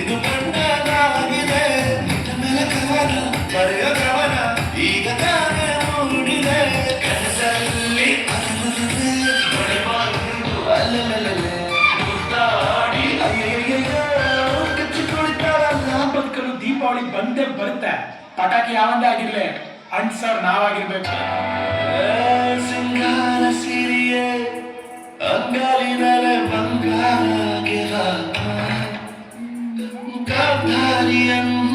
ಇದು ಕಂಡಾಗಿದೆ ಮೇಲೆ ಕವನ ಬರೆಯ ಕವನ, ಈಗ ತಾನೇ ಮೂಡಿದೆ. ಕನಸಲ್ಲಿ ಬದುಕಲು ದೀಪಾವಳಿ ಬಂದೇ ಬರುತ್ತೆ. ಪಟಾಕಿ ಯಾವಂದೇ ಆಗಿರ್ಲಿ, ಅಂಟ್ಸರ್ ನಾವಾಗಿರ್ಬೇಕು. ಸಿಂಗಾರ ಸಿರಿಯೇ, ಅಂಗಾಲಿನ Hari yang